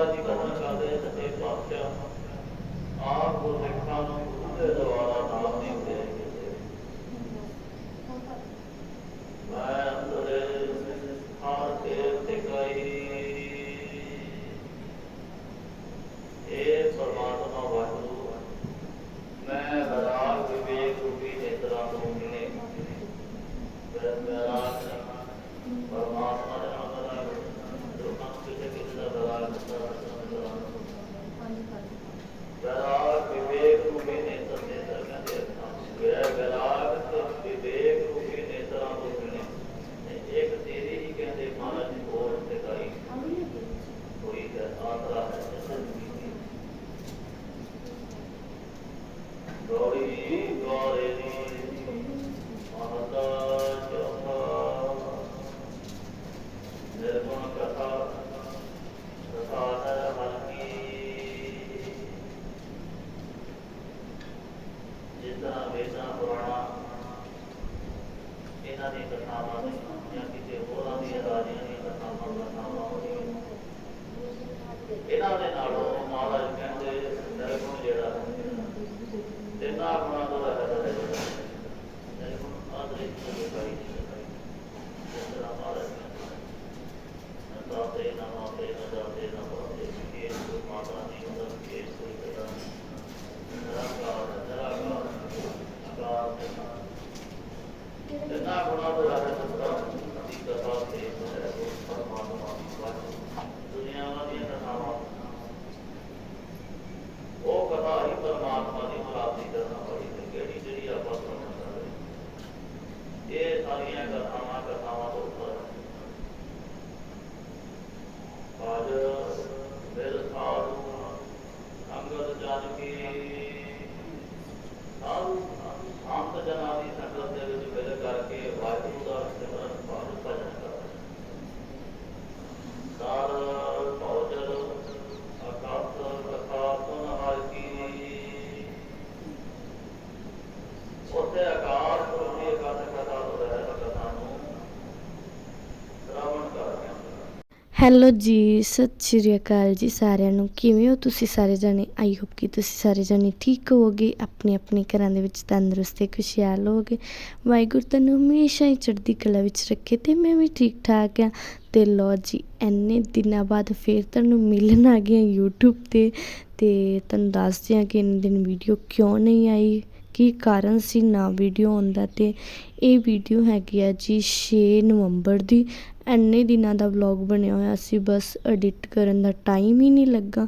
ਬਾਜੀ ਕਰਨਾ ਚਾਹਦੇ ਸੱਚੇ ਪਾਤਸ਼ਾਹ ਆਪ ਗੁਰਸਿੱਖਾਂ ਨੂੰ ਗੁਰੂ ਜਿੰਨਾ ਗੁਣਾ ਤੋਂ ਰਹਿਤ ਹੈ ਨਿਰਗੁਣ ਆਦਰੇ ਦੀ ਕਰੀ ਜਿਸ ਤਰ੍ਹਾਂ ਮਹਾਰਾਜ ਕਹਿੰਦੇ ਦਾਤੇ ਨਾ ਮਾਤੇ ਨਾ ਦਾਤੇ ਨਾ ਬਾਤੇ ਇਹ ਕੋਈ ਮਾਤਾ ਨਹੀਂ ਹੁੰਦਾ ਇਹ ਕੋਈ ਪਿਤਾ ਨਹੀਂ ਨਿਰਾਕਾਰ ਨਿਰਾਕਾਰ ਆਕਾਰ ਦੇ ਨਾਲ ਜਿੰਨਾ ਗੁਣਾ ਤੋਂ ਰਹਿਤ ਹੁੰਦਾ ਦੀ ਕਥਾ ਤੇ ਹੈ ਉਹ ਪਰਮਾਤਮਾ ਦੀ ਬਾਤ ਦੁਨੀਆਵਾਂ ਦੀਆਂ ਕਥਾਵਾਂ ਉਹ ਕਥਾ ਹੀ ਪਰਮਾਤਮਾ ਦੀ ਪ੍ਰਾਪਤੀ ਕਰਨ ਵਾਲੀ ਹੈ ਕਿਹੜੀ ਜਿਹੜੀ ਆਪਾਂ ਸੁਣਨ ਸਕਦੇ ਇਹ ਸਾਰੀਆਂ ਕਥਾਵਾਂ ਕਥਾਵਾਂ ਤੋਂ ਉੱਪਰ ਅੱਜ ਫਿਰ ਸਾਧੂ ਅੰਗਦ ਜਨ ਕੀ ਸਾਧੂ ਸੰਤ ਜਨਾਂ ਦੀ ਸੰਗਤ ਦੇ ਵਿੱਚ ਮਿਲ ਕਰਕੇ ਵਾਹਿਗੁਰੂ ਦਾ ਸਿਮਰਨ ਪਾਠ ਭਜਨ ਕਰਦੇ ਸਾਰ ਭੋਜਨ ਅਕਾਤ ਕਥਾ ਸੁਨ ਹਰ ਕੀ ਉੱਥੇ ਆਕਾਰ ਪੁਰਖੀ ਅਕਾਤ ਕਥਾ ਤੋਂ ਰਹਿਤ ਕਥਾ ਨੂੰ ਸ਼੍ਰਵਣ ਕਰਕੇ ਹੈਲੋ ਜੀ, ਸਤਿ ਸ਼੍ਰੀ ਅਕਾਲ ਜੀ ਸਾਰਿਆਂ ਨੂੰ। ਕਿਵੇਂ ਹੋ ਤੁਸੀਂ ਸਾਰੇ ਜਣੇ? ਆਈ ਹੋਪ ਕਿ ਤੁਸੀਂ ਸਾਰੇ ਜਣੇ ਠੀਕ ਹੋਵੋਗੇ। ਆਪਣੇ ਆਪਣੇ ਘਰਾਂ ਦੇ ਵਿੱਚ ਤੰਦਰੁਸਤ ਤੇ ਖੁਸ਼ਹਾਲ ਹੋਵੋਗੇ। ਵਾਹਿਗੁਰੂ ਤੁਹਾਨੂੰ ਹਮੇਸ਼ਾ ਹੀ ਚੜ੍ਹਦੀ ਕਲਾ ਵਿੱਚ ਰੱਖੇ ਤੇ ਮੈਂ ਵੀ ਠੀਕ ਠਾਕ ਆ ਤੇ ਲੋ ਜੀ ਐਨੇ ਦਿਨਾਂ ਬਾਅਦ ਫੇਰ ਤੁਹਾਨੂੰ ਮਿਲਣ ਆ ਗਏ ਹਾਂ YouTube ਤੇ। ਤੇ ਤੁਹਾਨੂੰ ਦੱਸਦੇ ਹਾਂ ਕਿ ਇੰਨੇ ਦਿਨ ਵੀਡੀਓ ਕਿਉਂ ਨਹੀਂ ਆਈ? ਕੀ ਕਾਰਨ ਸੀ ਨਾ ਵੀਡੀਓ ਆਉਂਦਾ? ਤੇ ਇਹ ਵੀਡੀਓ ਹੈਗੀ ਆ ਜੀ 6 ਨਵੰਬਰ ਦੀ। ਇੰਨੇ ਦਿਨਾਂ ਦਾ ਵਲੋਗ ਬਣਿਆ ਹੋਇਆ ਸੀ, ਬਸ ਐਡਿਟ ਕਰਨ ਦਾ ਟਾਈਮ ਹੀ ਨਹੀਂ ਲੱਗਾ।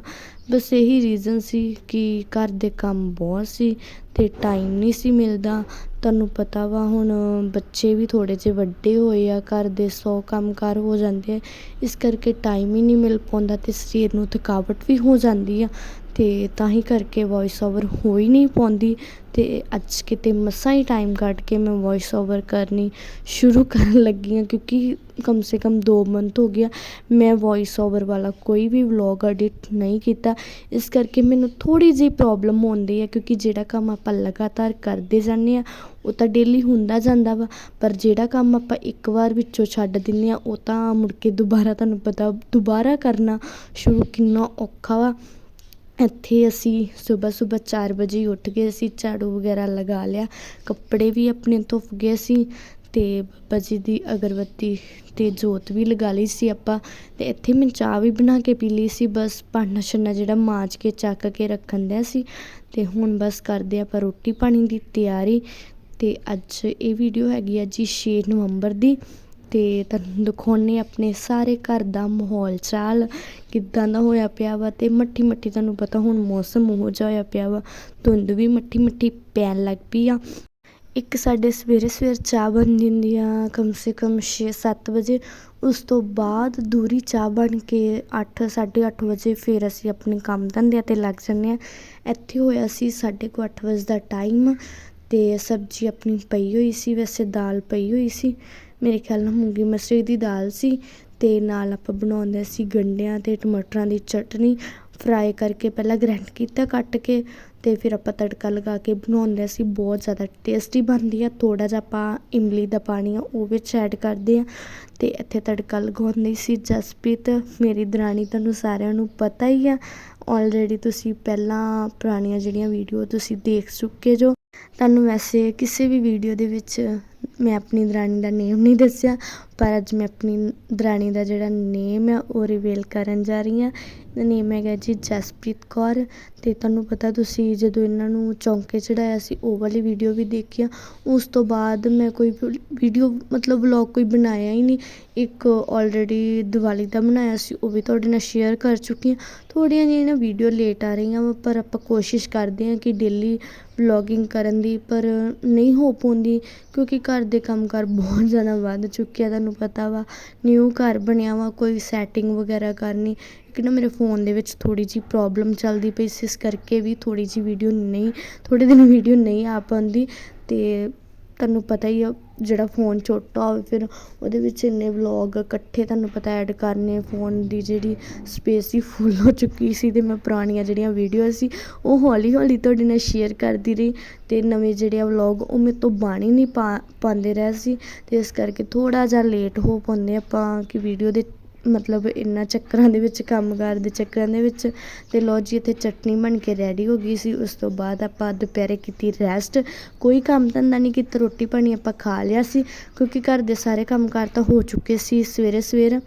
ਬਸ ਇਹੀ ਰੀਜ਼ਨ ਸੀ ਕਿ ਘਰ ਦੇ ਕੰਮ ਬਹੁਤ ਸੀ ਅਤੇ ਟਾਈਮ ਨਹੀਂ ਸੀ ਮਿਲਦਾ। ਤੁਹਾਨੂੰ ਪਤਾ ਵਾ, ਹੁਣ ਬੱਚੇ ਵੀ ਥੋੜ੍ਹੇ ਜਿਹੇ ਵੱਡੇ ਹੋਏ ਆ, ਘਰ ਦੇ 100 ਕੰਮਕਾਰ ਹੋ ਜਾਂਦੇ ਆ। ਇਸ ਕਰਕੇ ਟਾਈਮ ਹੀ ਨਹੀਂ ਮਿਲ ਪਾਉਂਦਾ ਅਤੇ ਸਰੀਰ ਨੂੰ ਥਕਾਵਟ ਵੀ ਹੋ ਜਾਂਦੀ ਆ। ਅਤੇ ਤਾਂ ਹੀ ਕਰਕੇ ਵੋਇਸ ਓਵਰ ਹੋ ਹੀ ਨਹੀਂ ਪਾਉਂਦੀ ਅਤੇ ਅੱਜ ਕਿਤੇ ਮਸਾਂ ਹੀ ਟਾਈਮ ਕੱਢ ਕੇ ਮੈਂ ਵੋਇਸ ਓਵਰ ਕਰਨੀ ਸ਼ੁਰੂ ਕਰਨ ਲੱਗੀ ਹਾਂ ਕਿਉਂਕਿ ਕਮ ਸੇ ਕਮ ਦੋ ਮੰਥ ਹੋ ਗਿਆ ਮੈਂ ਵੋਇਸ ਓਵਰ ਵਾਲਾ ਕੋਈ ਵੀ ਵਲੋਗ ਐਡਿਟ ਨਹੀਂ ਕੀਤਾ। ਇਸ ਕਰਕੇ ਮੈਨੂੰ ਥੋੜ੍ਹੀ ਜਿਹੀ ਪ੍ਰੋਬਲਮ ਆਉਂਦੀ ਹੈ ਕਿਉਂਕਿ ਜਿਹੜਾ ਕੰਮ ਆਪਾਂ ਲਗਾਤਾਰ ਕਰਦੇ ਜਾਂਦੇ ਹਾਂ, ਉਹ ਤਾਂ ਡੇਲੀ ਹੁੰਦਾ ਜਾਂਦਾ ਵਾ। ਪਰ ਜਿਹੜਾ ਕੰਮ ਆਪਾਂ ਇੱਕ ਵਾਰ ਵਿੱਚੋਂ ਛੱਡ ਦਿੰਦੇ ਹਾਂ, ਉਹ ਤਾਂ ਮੁੜ ਕੇ ਦੁਬਾਰਾ ਤੁਹਾਨੂੰ ਪਤਾ ਦੁਬਾਰਾ ਕਰਨਾ ਸ਼ੁਰੂ ਕਿੰਨਾ ਔਖਾ ਵਾ। ਇੱਥੇ ਅਸੀਂ ਸਵੇਰ ਸਵੇਰ 4 ਵਜੇ ਹੀ ਉੱਠ ਗਏ ਅਸੀਂ ਝਾੜੂ ਵਗੈਰਾ ਲਗਾ ਲਿਆ, ਕੱਪੜੇ ਵੀ ਆਪਣੇ ਧੁੱਪ ਗਏ ਸੀ ਅਤੇ ਬਾਬਾ ਜੀ ਦੀ ਅਗਰਬੱਤੀ ਅਤੇ ਜੋਤ ਵੀ ਲਗਾ ਲਈ ਸੀ ਆਪਾਂ ਅਤੇ ਇੱਥੇ ਮੈਂ ਚਾਹ ਵੀ ਬਣਾ ਕੇ ਪੀ ਲਈ ਸੀ, ਬਸ ਭਾਂਡਾ ਛੰਨਾ ਜਿਹੜਾ ਮਾਂਜ ਕੇ ਚੱਕ ਕੇ ਰੱਖਣ ਦਿਆ ਸੀ ਅਤੇ ਹੁਣ ਬਸ ਕਰਦੇ ਆਪਾਂ ਰੋਟੀ ਪਾਣੀ ਦੀ ਤਿਆਰੀ ਅਤੇ ਅੱਜ ਇਹ ਵੀਡੀਓ ਹੈਗੀ ਆ ਜੀ ਛੇ ਨਵੰਬਰ ਦੀ ਅਤੇ ਤੁਹਾਨੂੰ ਦਿਖਾਉਂਦੇ ਆਪਣੇ ਸਾਰੇ ਘਰ ਦਾ ਮਾਹੌਲ ਚਾਲ, ਕਿੱਦਾਂ ਦਾ ਹੋਇਆ ਪਿਆ ਵਾ ਅਤੇ ਮੱਠੀ ਮੱਠੀ ਤੁਹਾਨੂੰ ਪਤਾ ਹੁਣ ਮੌਸਮ ਉਹੋ ਜਿਹਾ ਹੋਇਆ ਪਿਆ ਵਾ, ਧੁੰਦ ਵੀ ਮੱਠੀ ਮੱਠੀ ਪੈਣ ਲੱਗ ਪਈ ਆ। ਇੱਕ ਸਾਡੇ ਸਵੇਰੇ ਸਵੇਰ ਚਾਹ ਬਣ ਜਾਂਦੀ ਆ, ਕਮ ਸੇ ਕਮ 6-7 ਵਜੇ, ਉਸ ਤੋਂ ਬਾਅਦ ਦੂਰੀ ਚਾਹ ਬਣ ਕੇ 8-8:30 ਵਜੇ ਫਿਰ ਅਸੀਂ ਆਪਣੇ ਕੰਮ ਧੰਦਿਆਂ ਤੇ ਲੱਗ ਜਾਂਦੇ ਆ। ਇੱਥੇ ਹੋਇਆ ਸੀ 8:30 ਵਜੇ ਦਾ ਟਾਈਮ ਤੇ ਸਬਜ਼ੀ ਆਪਣੀ ਪਈ ਹੋਈ ਸੀ, ਵੈਸੇ ਦਾਲ ਪਈ ਹੋਈ ਸੀ। ਮੇਰੇ ਖਿਆਲ ਨਾਲ ਮੂੰਗੀ ਮਸਰੀ ਦੀ ਦਾਲ ਸੀ ਅਤੇ ਨਾਲ ਆਪਾਂ ਬਣਾਉਂਦੇ ਸੀ ਗੰਢਿਆਂ ਅਤੇ ਟਮਾਟਰਾਂ ਦੀ ਚਟਨੀ ਫਰਾਈ ਕਰਕੇ ਪਹਿਲਾਂ ਗ੍ਰੈਂਡ ਕੀਤਾ ਕੱਟ ਕੇ ਅਤੇ ਫਿਰ ਆਪਾਂ ਤੜਕਾ ਲਗਾ ਕੇ ਬਣਾਉਂਦੇ ਸੀ, ਬਹੁਤ ਜ਼ਿਆਦਾ ਟੇਸਟੀ ਬਣਦੀ ਆ, ਥੋੜ੍ਹਾ ਜਿਹਾ ਆਪਾਂ ਇਮਲੀ ਦਾ ਪਾਣੀ ਆ ਉਹ ਵਿੱਚ ਐਡ ਕਰਦੇ ਹਾਂ ਅਤੇ ਇੱਥੇ ਤੜਕਾ ਲਗਾਉਂਦੀ ਸੀ ਜਸਪ੍ਰੀਤ, ਮੇਰੀ ਦਰਾਣੀ ਤੁਹਾਨੂੰ ਸਾਰਿਆਂ ਨੂੰ ਪਤਾ ਹੀ ਆ ਆਲਰੇਡੀ ਤੁਸੀਂ ਪਹਿਲਾਂ ਪੁਰਾਣੀਆਂ ਜਿਹੜੀਆਂ ਵੀਡੀਓ ਤੁਸੀਂ ਦੇਖ ਚੁੱਕੇ ਜੋ, ਤੁਹਾਨੂੰ ਵੈਸੇ ਕਿਸੇ ਵੀ ਵੀਡੀਓ ਦੇ ਵਿੱਚ ਮੈਂ ਆਪਣੀ ਦਰਾਣੀ ਦਾ ਨੇਮ ਨਹੀਂ ਦੱਸਿਆ। ਪਰ ਅੱਜ ਮੈਂ ਆਪਣੀ ਦਰਾਣੀ ਦਾ ਜਿਹੜਾ ਨੇਮ ਆ, ਉਹ ਰਿਵੀਲ ਕਰਨ ਜਾ ਰਹੀ ਹਾਂ। ਇਹਦਾ ਨੇਮ ਹੈਗਾ ਜੀ ਜਸਪ੍ਰੀਤ ਕੌਰ ਅਤੇ ਤੁਹਾਨੂੰ ਪਤਾ ਤੁਸੀਂ ਜਦੋਂ ਇਹਨਾਂ ਨੂੰ ਚੌਂਕੇ ਚੜਾਇਆ ਸੀ, ਉਹ ਵਾਲੀ ਵੀਡੀਓ ਵੀ ਦੇਖੀ ਆ। ਉਸ ਤੋਂ ਬਾਅਦ ਮੈਂ ਕੋਈ ਵੀਡੀਓ ਮਤਲਬ ਵਲੌਗ ਕੋਈ ਬਣਾਇਆ ਹੀ ਨਹੀਂ। ਇੱਕ ਆਲਰੇਡੀ ਦੀਵਾਲੀ ਦਾ ਬਣਾਇਆ ਸੀ, ਉਹ ਵੀ ਤੁਹਾਡੇ ਨਾਲ ਸ਼ੇਅਰ ਕਰ ਚੁੱਕੀ ਹਾਂ। ਥੋੜ੍ਹੀਆਂ ਜਿਹੀਆਂ ਨਾ ਵੀਡੀਓ ਲੇਟ ਆ ਰਹੀਆਂ ਵਾ, ਪਰ ਆਪਾਂ ਕੋਸ਼ਿਸ਼ ਕਰਦੇ ਹਾਂ ਕਿ ਡੇਲੀ ਵਲੌਗਿੰਗ ਕਰਨ ਦੀ, ਪਰ ਨਹੀਂ ਹੋ ਪਾਉਂਦੀ, ਕਿਉਂਕਿ ਘਰ ਦੇ ਕੰਮਕਾਰ ਬਹੁਤ ਜ਼ਿਆਦਾ ਵੱਧ ਚੁੱਕਿਆ ਤਾਂ ਤੁਹਾਨੂੰ ਪਤਾ ਵਾ ਨਿਊ ਘਰ ਬਣਿਆ ਵਾ, ਕੋਈ ਸੈਟਿੰਗ ਵਗੈਰਾ ਕਰਨੀ। ਇੱਕ ਨਾ ਮੇਰੇ ਫੋਨ ਦੇ ਵਿੱਚ ਥੋੜ੍ਹੀ ਜਿਹੀ ਪ੍ਰੋਬਲਮ ਚੱਲਦੀ ਪਈ ਸੀ, ਇਸ ਕਰਕੇ ਵੀ ਥੋੜ੍ਹੀ ਜਿਹੀ ਵੀਡੀਓ ਨਹੀਂ, ਥੋੜ੍ਹੇ ਦਿਨ ਵੀਡੀਓ ਨਹੀਂ ਆ ਪਾਉਂਦੀ। ਅਤੇ ਤੁਹਾਨੂੰ ਪਤਾ ਹੀ ਆ ਜਿਹੜਾ ਫੋਨ ਛੋਟਾ ਹੋਵੇ, ਫਿਰ ਉਹਦੇ ਵਿੱਚ ਇੰਨੇ ਵਲੋਗ ਇਕੱਠੇ ਤੁਹਾਨੂੰ ਪਤਾ ਐਡ ਕਰਨੇ ਫੋਨ ਦੀ ਜਿਹੜੀ ਸਪੇਸ ਸੀ ਫੁੱਲ ਹੋ ਚੁੱਕੀ ਸੀ ਅਤੇ ਮੈਂ ਪੁਰਾਣੀਆਂ ਜਿਹੜੀਆਂ ਵੀਡੀਓ ਸੀ, ਉਹ ਹੌਲੀ ਹੌਲੀ ਤੁਹਾਡੇ ਨਾਲ ਸ਼ੇਅਰ ਕਰਦੀ ਰਹੀ ਅਤੇ ਨਵੇਂ ਜਿਹੜੇ ਆ ਵਲੋਗ ਉਹ ਮੇਰੇ ਤੋਂ ਬਣ ਹੀ ਨਹੀਂ ਪਾ, ਪਾਉਂਦੇ ਰਹੇ ਸੀ ਅਤੇ ਇਸ ਕਰਕੇ ਥੋੜ੍ਹਾ ਜਿਹਾ ਲੇਟ ਹੋ ਪਾਉਂਦੇ ਆਪਾਂ ਕਿ ਵੀਡੀਓ ਦੇ ਮਤਲਬ ਇਹਨਾਂ ਚੱਕਰਾਂ ਦੇ ਵਿੱਚ, ਕੰਮਕਾਰ ਦੇ ਚੱਕਰਾਂ ਦੇ ਵਿੱਚ ਅਤੇ ਲਓ ਜੀ ਇੱਥੇ ਚਟਨੀ ਬਣ ਕੇ ਰੈਡੀ ਹੋ ਗਈ ਸੀ। ਉਸ ਤੋਂ ਬਾਅਦ ਆਪਾਂ ਦੁਪਹਿਰੇ ਕੀਤੀ ਰੈਸਟ ਕੋਈ ਕੰਮ ਧੰਦਾ ਨਹੀਂ ਕੀਤਾ, ਰੋਟੀ ਪਾਣੀ ਆਪਾਂ ਖਾ ਲਿਆ ਸੀ, ਕਿਉਂਕਿ ਘਰ ਦੇ ਸਾਰੇ ਕੰਮਕਾਰ ਤਾਂ ਹੋ ਚੁੱਕੇ ਸੀ ਸਵੇਰੇ ਸਵੇਰ।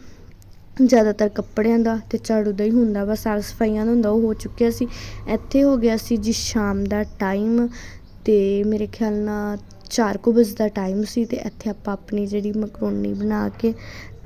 ਜ਼ਿਆਦਾਤਰ ਕੱਪੜਿਆਂ ਦਾ ਤੇ ਝਾੜੂ ਦਾ ਹੀ ਹੁੰਦਾ ਵਾ, ਸਾਫ਼ ਸਫਾਈਆਂ ਦਾ ਹੁੰਦਾ, ਉਹ ਹੋ ਚੁੱਕਿਆ ਸੀ। ਇੱਥੇ ਹੋ ਗਿਆ ਸੀ ਜੀ ਸ਼ਾਮ ਦਾ ਟਾਈਮ ਤੇ ਮੇਰੇ ਖਿਆਲ ਨਾਲ 4 ਕੁ ਵਜੇ ਦਾ ਟਾਈਮ ਸੀ ਤੇ ਇੱਥੇ ਆਪਾਂ ਆਪਣੀ ਜਿਹੜੀ ਮਕਰੋਨੀ ਬਣਾ ਕੇ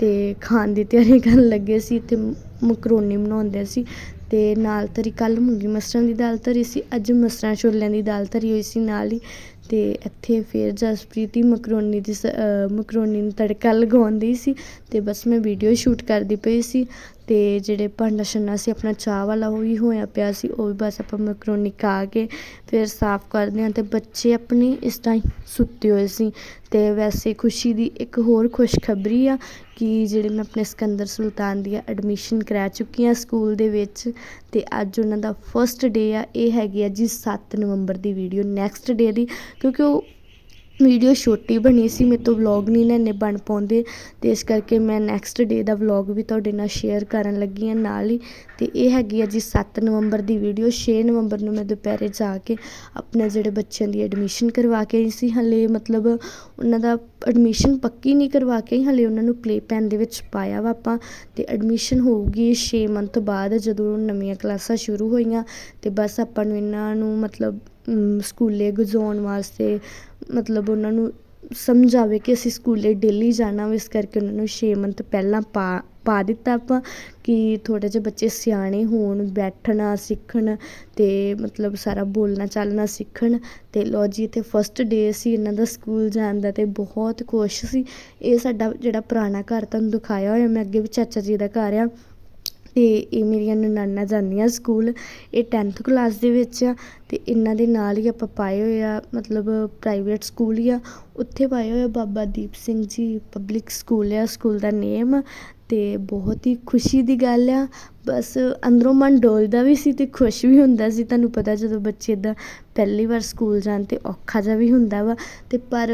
ਅਤੇ ਖਾਣ ਦੀ ਤਿਆਰੀ ਕਰਨ ਲੱਗੇ ਸੀ, ਤੇ ਮਕਰੋਨੀ ਬਣਾਉਂਦੇ ਸੀ ਅਤੇ ਨਾਲ ਧਰੀ ਕੱਲ੍ਹ ਮੂੰਗੀ ਮਸਰਾਂ ਦੀ ਦਾਲ ਧਰੀ ਸੀ, ਅੱਜ ਮਸਰਾਂ ਛੋਲਿਆਂ ਦੀ ਦਾਲ ਧਰੀ ਹੋਈ ਸੀ ਨਾਲ ਹੀ ਅਤੇ ਇੱਥੇ ਫਿਰ ਜਸਪ੍ਰੀਤ ਹੀ ਮਕਰੋਨੀ ਦੀ ਸ- ਮਕਰੋਨੀ ਨੂੰ ਤੜਕਾ ਲਗਾਉਂਦੀ ਸੀ ਅਤੇ ਬਸ ਮੈਂ ਵੀਡੀਓ ਸ਼ੂਟ ਕਰਦੀ ਪਈ ਸੀ ਅਤੇ ਜਿਹੜੇ ਭਾਂਡਾ ਛੰਨਾ ਸੀ, ਆਪਣਾ ਚਾਹ ਵਾਲਾ ਉਹ ਵੀ ਹੋਇਆ ਪਿਆ ਸੀ, ਉਹ ਵੀ ਬਸ ਆਪਾਂ ਮਕਰੋਨੀ ਖਾ ਕੇ ਫਿਰ ਸਾਫ਼ ਕਰਦੇ ਹਾਂ ਅਤੇ ਬੱਚੇ ਆਪਣੇ ਇਸ ਟਾਈਮ ਸੁੱਤੇ ਹੋਏ ਸੀ ਅਤੇ ਵੈਸੇ ਖੁਸ਼ੀ ਦੀ ਇੱਕ ਹੋਰ ਖੁਸ਼ਖਬਰੀ ਆ ਕਿ ਜਿਹੜੇ ਮੈਂ ਆਪਣੇ ਸਿਕੰਦਰ ਸੁਲਤਾਨ ਦੀ ਐਡਮਿਸ਼ਨ ਕਰਾ ਚੁੱਕੀ ਹਾਂ ਸਕੂਲ ਦੇ ਵਿੱਚ ਅਤੇ ਅੱਜ ਉਹਨਾਂ ਦਾ ਫਸਟ ਡੇ ਆ, ਇਹ ਹੈਗੀ ਆ ਜੀ ਸੱਤ ਨਵੰਬਰ ਦੀ ਵੀਡੀਓ ਨੈਕਸਟ ਡੇ ਦੀ, ਕਿਉਂਕਿ ਉਹ ਵੀਡੀਓ ਛੋਟੀ ਬਣੀ ਸੀ, ਮੇਰੇ ਤੋਂ ਵਲੌਗ ਨਹੀਂ ਲੈਣੇ ਬਣ ਪਾਉਂਦੇ। ਤੇ ਇਸ ਕਰਕੇ ਮੈਂ ਨੈਕਸਟ ਡੇ ਦਾ ਵਲੌਗ ਵੀ ਤੁਹਾਡੇ ਨਾਲ ਸ਼ੇਅਰ ਕਰਨ ਲੱਗੀ ਹਾਂ ਨਾਲ ਹੀ। ਤੇ ਇਹ ਹੈਗੀ ਆ ਜੀ 7 ਨਵੰਬਰ ਦੀ ਵੀਡੀਓ 6 ਨਵੰਬਰ ਨੂੰ ਮੈਂ ਦੁਪਹਿਰੇ ਜਾ ਕੇ ਆਪਣੇ ਜਿਹੜੇ ਬੱਚਿਆਂ ਦੀ ਐਡਮਿਸ਼ਨ ਕਰਵਾ ਕੇ ਆਈ ਸੀ। ਹਲੇ ਮਤਲਬ ਉਹਨਾਂ ਦਾ ਐਡਮਿਸ਼ਨ ਪੱਕੀ ਨਹੀਂ ਕਰਵਾ ਕੇ ਆਈ, ਹਲੇ ਉਹਨਾਂ ਨੂੰ ਪਲੇ ਪੈਨ ਦੇ ਵਿੱਚ ਪਾਇਆ ਵਾ ਆਪਾਂ। ਤੇ ਐਡਮਿਸ਼ਨ ਹੋਊਗੀ 6 ਮੰਥ ਬਾਅਦ ਜਦੋਂ ਨਵੀਆਂ ਕਲਾਸਾਂ ਸ਼ੁਰੂ ਹੋਈਆਂ। ਤੇ ਬਸ ਆਪਾਂ ਨੂੰ ਇਹਨਾਂ ਨੂੰ ਮਤਲਬ ਸਕੂਲੇ ਗਜਾਉਣ ਵਾਸਤੇ, ਮਤਲਬ ਉਹਨਾਂ ਨੂੰ ਸਮਝ ਆਵੇ ਕਿ ਅਸੀਂ ਸਕੂਲੇ ਡੇਲੀ ਜਾਣਾ ਵਾ, ਇਸ ਕਰਕੇ ਉਹਨਾਂ ਨੂੰ ਛੇ ਮੰਥ ਪਹਿਲਾਂ ਪਾ ਪਾ ਦਿੱਤਾ ਆਪਾਂ ਕਿ ਥੋੜ੍ਹੇ ਜਿਹੇ ਬੱਚੇ ਸਿਆਣੇ ਹੋਣ, ਬੈਠਣਾ, ਸਿੱਖਣ ਅਤੇ ਮਤਲਬ ਸਾਰਾ ਬੋਲਣਾ, ਚਾਲਣਾ, ਸਿੱਖਣ ਅਤੇ ਲਓ ਜੀ, ਇੱਥੇ ਫਸਟ ਡੇ ਸੀ, ਇਹਨਾਂ ਦਾ ਸਕੂਲ ਜਾਣ ਦਾ ਤੇ ਬਹੁਤ ਖੁਸ਼ ਸੀ। ਇਹ ਸਾਡਾ ਜਿਹੜਾ ਪੁਰਾਣਾ ਘਰ ਤੁਹਾਨੂੰ ਦਿਖਾਇਆ ਹੋਇਆ, ਮੈਂ ਅੱਗੇ ਵੀ ਚਾਚਾ ਜੀ ਦਾ ਘਰ ਆ। ਅਤੇ ਇਹ ਮੇਰੀਆਂ ਨਨਾਨਾ ਜਾਂਦੀਆਂ ਸਕੂਲ, ਇਹ 10th ਕਲਾਸ ਦੇ ਵਿੱਚ ਆ ਅਤੇ ਇਹਨਾਂ ਦੇ ਨਾਲ ਹੀ ਆਪਾਂ ਪਾਏ ਹੋਏ ਆ, ਮਤਲਬ ਪ੍ਰਾਈਵੇਟ ਸਕੂਲ ਹੀ ਆ, ਉੱਥੇ ਪਾਏ ਹੋਏ ਆ ਬਾਬਾ ਦੀਪ ਸਿੰਘ ਜੀ ਪਬਲਿਕ ਸਕੂਲ ਆ ਸਕੂਲ ਦਾ ਨੇਮ ਅਤੇ ਬਹੁਤ ਹੀ ਖੁਸ਼ੀ ਦੀ ਗੱਲ ਆ ਬਸ ਅੰਦਰੋਂ ਮਨ ਡੋਲਦਾ ਵੀ ਸੀ ਅਤੇ ਖੁਸ਼ ਵੀ ਹੁੰਦਾ ਸੀ। ਤੁਹਾਨੂੰ ਪਤਾ ਜਦੋਂ ਬੱਚੇ ਇੱਦਾਂ ਪਹਿਲੀ ਵਾਰ ਸਕੂਲ ਜਾਣ ਤੇ ਔਖਾ ਜਿਹਾ ਵੀ ਹੁੰਦਾ ਵਾ ਅਤੇ ਪਰ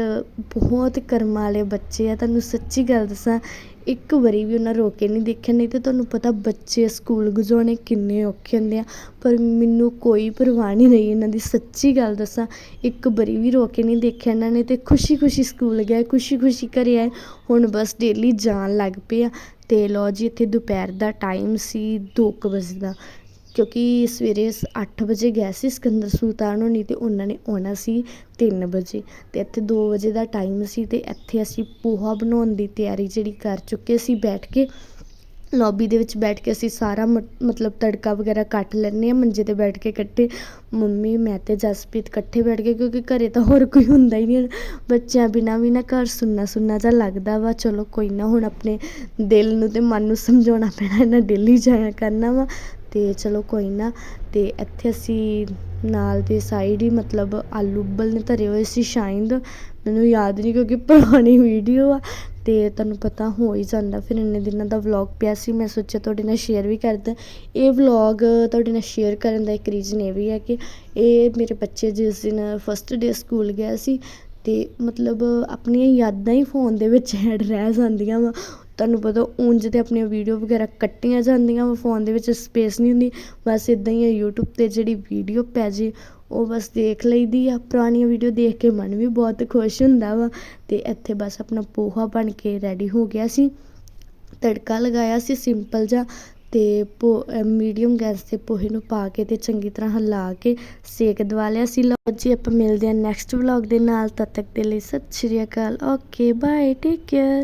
ਬਹੁਤ ਕਰਮਾਂ ਵਾਲੇ ਬੱਚੇ ਆ। ਤੁਹਾਨੂੰ ਸੱਚੀ ਗੱਲ ਦੱਸਾਂ, ਇੱਕ ਵਾਰੀ ਵੀ ਉਹਨਾਂ ਰੋ ਕੇ ਨਹੀਂ ਦੇਖਿਆ। ਨਹੀਂ ਤਾਂ ਤੁਹਾਨੂੰ ਪਤਾ ਬੱਚੇ ਸਕੂਲ ਗੁਜ਼ਾਰਨੇ ਕਿੰਨੇ ਔਖੇ ਹੁੰਦੇ ਆ। ਪਰ ਮੈਨੂੰ ਕੋਈ ਪਰਵਾਹ ਨਹੀਂ ਰਹੀ ਇਹਨਾਂ ਦੀ। ਸੱਚੀ ਗੱਲ ਦੱਸਾਂ, ਇੱਕ ਵਾਰੀ ਵੀ ਰੋ ਕੇ ਨਹੀਂ ਦੇਖਿਆ ਇਹਨਾਂ ਨੇ ਅਤੇ ਖੁਸ਼ੀ ਖੁਸ਼ੀ ਸਕੂਲ ਗਏ ਖੁਸ਼ੀ ਖੁਸ਼ੀ ਘਰ ਆਏ। ਹੁਣ ਬਸ ਡੇਲੀ ਜਾਣ ਲੱਗ ਪਏ ਆ। ਅਤੇ ਲਓ ਜੀ, ਇੱਥੇ ਦੁਪਹਿਰ ਦਾ ਟਾਈਮ ਸੀ। ਦੋ ਕੁ ਵਜੇ ਦਾ ਕਿਉਂਕਿ ਸਵੇਰੇ ਅੱਠ ਵਜੇ ਗਏ ਸੀ ਸਿਕੰਦਰ ਸੁਲਤਾਨ ਹੋਣੀ ਅਤੇ ਉਹਨਾਂ ਨੇ ਆਉਣਾ ਸੀ ਤਿੰਨ ਵਜੇ। ਅਤੇ ਇੱਥੇ ਦੋ ਵਜੇ ਦਾ ਟਾਈਮ ਸੀ ਅਤੇ ਇੱਥੇ ਅਸੀਂ ਪੋਹਾ ਬਣਾਉਣ ਦੀ ਤਿਆਰੀ ਜਿਹੜੀ ਕਰ ਚੁੱਕੇ ਸੀ ਬੈਠ ਕੇ। ਲੌਬੀ ਦੇ ਵਿੱਚ ਬੈਠ ਕੇ ਅਸੀਂ ਸਾਰਾ ਮ- ਮਤਲਬ ਤੜਕਾ ਵਗੈਰਾ ਕੱਟ ਲੈਂਦੇ ਹਾਂ, ਮੰਜੇ ਤੇ ਬੈਠ ਕੇ ਇਕੱਠੇ। ਮੰਮੀ, ਮੈਂ ਤੇ ਜਸਪ੍ਰੀਤ ਇਕੱਠੇ ਬੈਠ ਕੇ ਕਿਉਂਕਿ ਘਰ ਤਾਂ ਹੋਰ ਕੋਈ ਹੁੰਦਾ ਹੀ ਨਹੀਂ ਬੱਚਿਆਂ ਬਿਨਾਂ ਵੀ ਨਾ ਘਰ ਸੁੰਨਾ ਸੁੰਨਾ ਜਿਹਾ ਲੱਗਦਾ ਵਾ। ਚਲੋ ਕੋਈ ਨਾ, ਹੁਣ ਆਪਣੇ ਦਿਲ ਨੂੰ ਅਤੇ ਮਨ ਨੂੰ ਸਮਝਾਉਣਾ ਪੈਣਾ, ਇਹਨਾਂ ਡੇਲੀ ਜਾਇਆ ਕਰਨਾ ਵਾ। ਅਤੇ ਚਲੋ ਕੋਈ ਨਾ ਅਤੇ ਇੱਥੇ ਅਸੀਂ ਨਾਲ ਦੀ ਸਾਈਡ ਹੀ ਮਤਲਬ ਆਲੂ ਉੱਬਲ ਨੇ ਧਰੇ ਹੋਏ ਸੀ ਸ਼ਾਇਦ। ਮੈਨੂੰ ਯਾਦ ਨਹੀਂ ਕਿਉਂਕਿ ਪੁਰਾਣੀ ਵੀਡੀਓ ਆ। ਅਤੇ ਤੁਹਾਨੂੰ ਪਤਾ ਹੋ ਹੀ ਜਾਂਦਾ, ਫਿਰ ਇੰਨੇ ਦਿਨਾਂ ਦਾ ਵਲੋਗ ਪਿਆ ਸੀ, ਮੈਂ ਸੋਚਿਆ ਤੁਹਾਡੇ ਨਾਲ ਸ਼ੇਅਰ ਵੀ ਕਰਦਾ। ਇਹ ਵਲੋਗ ਤੁਹਾਡੇ ਨਾਲ ਸ਼ੇਅਰ ਕਰਨ ਦਾ ਇੱਕ ਰੀਜ਼ਨ ਇਹ ਵੀ ਹੈ ਕਿ ਇਹ ਮੇਰੇ ਬੱਚੇ ਜਿਸ ਦਿਨ ਫਸਟ ਡੇ ਸਕੂਲ ਗਿਆ ਸੀ ਅਤੇ ਮਤਲਬ ਆਪਣੀਆਂ ਯਾਦਾਂ ਹੀ ਫੋਨ ਦੇ ਵਿੱਚ ਐਡ ਰਹਿ ਜਾਂਦੀਆਂ ਵਾ। ਤੁਹਾਨੂੰ ਪਤਾ ਉਂਝ ਤੇ ਆਪਣੀਆਂ ਵੀਡੀਓ ਵਗੈਰਾ ਕੱਟੀਆਂ ਜਾਂਦੀਆਂ ਵਾ ਫੋਨ ਦੇ ਵਿੱਚ ਸਪੇਸ ਨਹੀਂ ਹੁੰਦੀ। ਬਸ ਇਦਾਂ ਹੀ ਆ YouTube ਤੇ ਜਿਹੜੀ ਵੀਡੀਓ ਪੈ ਜੇ ਉਹ ਬਸ ਦੇਖ ਲਈਦੀ ਆ। ਪੁਰਾਣੀਆਂ ਵੀਡੀਓ ਦੇਖ ਕੇ ਮਨ ਵੀ ਬਹੁਤ ਖੁਸ਼ ਹੁੰਦਾ ਵਾ ਤੇ ਇੱਥੇ ਬਸ ਆਪਣਾ ਪੋਹਾ ਬਣ ਕੇ ਰੈਡੀ ਹੋ ਗਿਆ ਸੀ। ਤੜਕਾ ਲਗਾਇਆ ਸੀ ਸਿੰਪਲ ਜਿਹਾ ਤੇ ਪੋ ਮੀਡੀਅਮ ਗੈਸ ਤੇ ਪੋਹੇ ਨੂੰ ਪਾ ਕੇ ਤੇ ਚੰਗੀ ਤਰ੍ਹਾਂ ਹਿਲਾ ਕੇ ਸੇਕ ਦਵਾ ਲਿਆ ਸੀ। ਲਓ ਜੀ, ਆਪਾਂ ਮਿਲਦੇ ਹਾਂ ਨੈਕਸਟ ਵਲੌਗ ਦੇ ਨਾਲ। ਤਦ ਤੱਕ ਦੇ ਲਈ ਸਤਿ ਸ਼੍ਰੀ ਅਕਾਲ। Okay bye take care